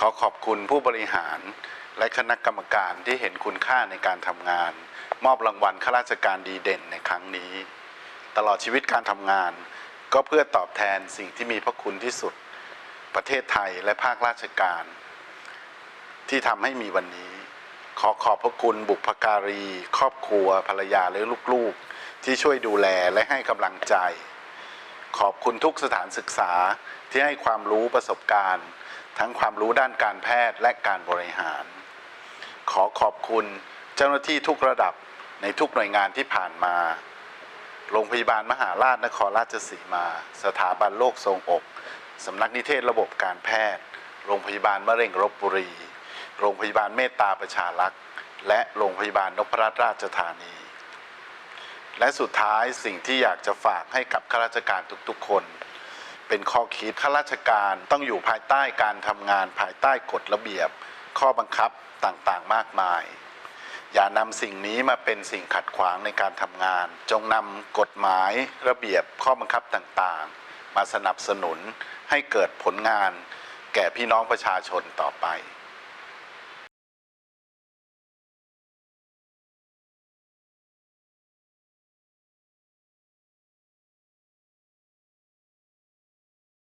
ขอขอบคุณผู้บริหารและคณะกรรมการที่เห็นคุณค่าในการทำงาน มอบรางวัลข้าราชการดีเด่นในครั้งนี้ ตลอดชีวิตการทำงาน ก็เพื่อตอบแทนสิ่งที่มีพระคุณที่สุด ประเทศไทยและภาคราชการ ที่ทำให้มีวันนี้ ขอขอบพระคุณบุพการี ครอบครัว ภรรยาและลูกๆ ที่ช่วยดูแลและให้กำลังใจ ขอบคุณทุกสถานศึกษาที่ให้ความรู้ประสบการณ์ ทั้งความรู้ด้านการแพทย์และการบริหาร ขอขอบคุณเจ้าหน้าที่ทุกระดับในทุกหน่วยงานที่ผ่านมา โรงพยาบาลมหาราชนครราชสีมา สถาบันโรคทรงอก สำนักนิเทศระบบการแพทย์ โรงพยาบาลมะเร็งรบบุรี โรงพยาบาลเมตตาประชารักษ์ และโรงพยาบาลนพรัตนราชธานี และสุดท้ายสิ่งที่อยากจะฝากให้กับข้าราชการทุกๆคน เป็นข้อคิดข้าราชการต้องอยู่ภายใต้การทำงานภายใต้กฎระเบียบ ข้อบังคับต่างๆมากมาย อย่านำสิ่งนี้มาเป็นสิ่งขัดขวางในการทำงาน จงนำกฎหมายระเบียบข้อบังคับต่างๆ มาสนับสนุนให้เกิดผลงาน แก่พี่น้องประชาชนต่อไป